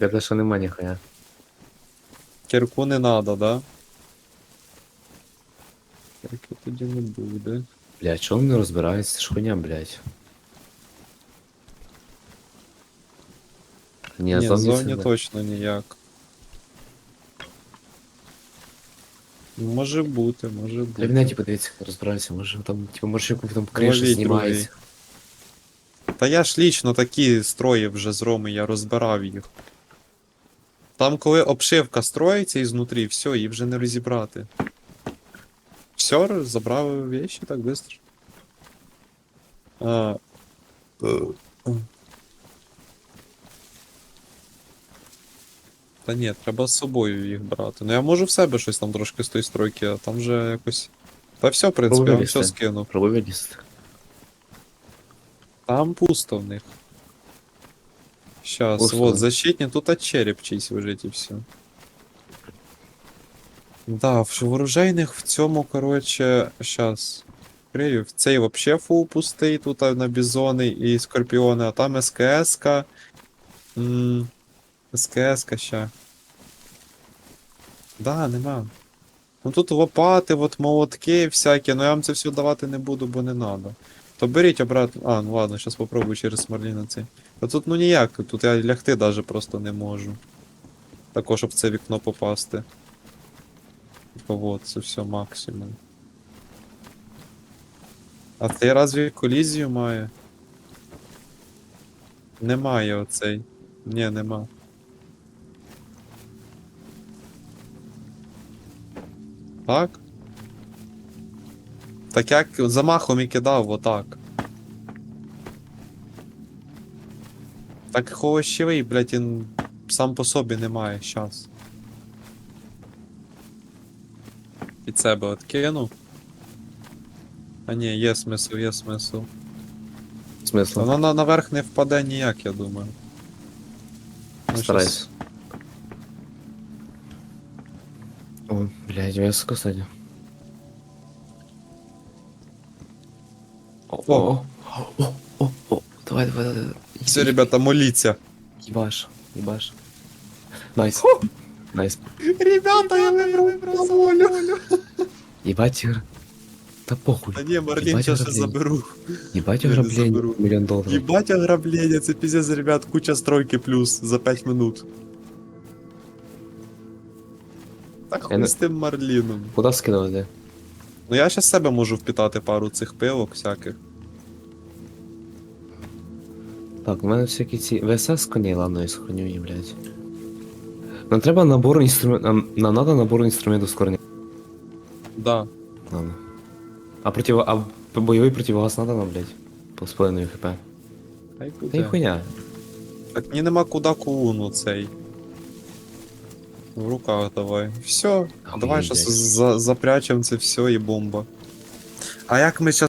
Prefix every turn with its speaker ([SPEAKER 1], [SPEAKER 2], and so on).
[SPEAKER 1] Каже, що нема ніхуя.
[SPEAKER 2] Кірку не надо, да? Кірки тоді не буде.
[SPEAKER 1] Блядь, чого розбирається? Це ж хуйня, блядь. Ні,
[SPEAKER 2] Ні,
[SPEAKER 1] зовні
[SPEAKER 2] точно ніяк. Може бути, може
[SPEAKER 1] Для
[SPEAKER 2] бути.
[SPEAKER 1] мене, типу, дивіться, розбирається, може там, типу, може якусь там
[SPEAKER 2] Ловіть
[SPEAKER 1] знімається.
[SPEAKER 2] Та я ж лічно такі строїв вже з Роми, я розбирав їх. Там, коли обшивка строїться ізнутрі, все, її вже не розібрати. Все, забрав вещи так быстро. А, е. Та ні, треба з собою їх брати. Ну я можу в себе щось там трошки з тої стройки, а там вже якось. Та все, в принципі, я вам все скину.
[SPEAKER 1] Пробуй вилізти.
[SPEAKER 2] Там пусто в них. Сейчас,
[SPEAKER 1] Пусто.
[SPEAKER 2] вот, защитник, тут от череп чийсь лежить і все. Да, в вооружейних в цьому, короче. Крию, в цей вообще фул пустий, тут на бізони і скорпіони, а там СКС-ка. СКС-ка ща. Да, нема. Ну тут лопати, от молотки всякі, ну я вам це все давати не буду, бо не надо. То беріть обратно. А, ну ладно, зараз попробую через Марліна цей. Та тут ну ніяк, тут я лягти даже просто не можу. Також, щоб в це вікно попасти. Типа вот, це все максимум. А цей разві колізію має? Немає оцей. Ні, нема. Так? Так як замахом і кидав, отак. Так холощевий, блядь, він сам по собі немає щас. Під себе от кину. А ні, є смисл, є смисл.
[SPEAKER 1] Смисл?
[SPEAKER 2] Воно на, наверх не впаде ніяк, я думаю. Ну, щас-
[SPEAKER 1] Старайся. О, блядь, високо, кстати. О, о, о, о, о, о, давай, давай, давай. давай.
[SPEAKER 2] Все, ребята, моліться.
[SPEAKER 1] Ебаш, ебаш. Найс. Найс.
[SPEAKER 2] Ребята, я вибрав волю.
[SPEAKER 1] Ебать, Ігор. Та похуй.
[SPEAKER 2] Та ні, Марлін,
[SPEAKER 1] Їбать
[SPEAKER 2] зараз
[SPEAKER 1] ограблення.
[SPEAKER 2] заберу.
[SPEAKER 1] Ебать
[SPEAKER 2] я не
[SPEAKER 1] ограбление,
[SPEAKER 2] заберу.
[SPEAKER 1] миллион долларов.
[SPEAKER 2] Ебать ограбление, це пиздец, ребят, куча стройки плюс за 5 минут. Та хуй
[SPEAKER 1] не-
[SPEAKER 2] з тим Марліном.
[SPEAKER 1] Куда скинули, де?
[SPEAKER 2] Ну я ще себе можу впитати пару цих пилок всяких.
[SPEAKER 1] Так, у мене всякі ці ВСС коней, ладно, я її, блядь. Нам треба набор інструментів. Нам, нам надо набор інструментів ускорення.
[SPEAKER 2] Да.
[SPEAKER 1] Ладно. А против... А бойовий противогаз надо нам, блядь? По з половиною хп. Та й хуйня.
[SPEAKER 2] Так мені нема куди кулуну цей. В руках давай. Все, давай щас
[SPEAKER 1] блядь.
[SPEAKER 2] за, запрячем це все і бомба. А як ми щас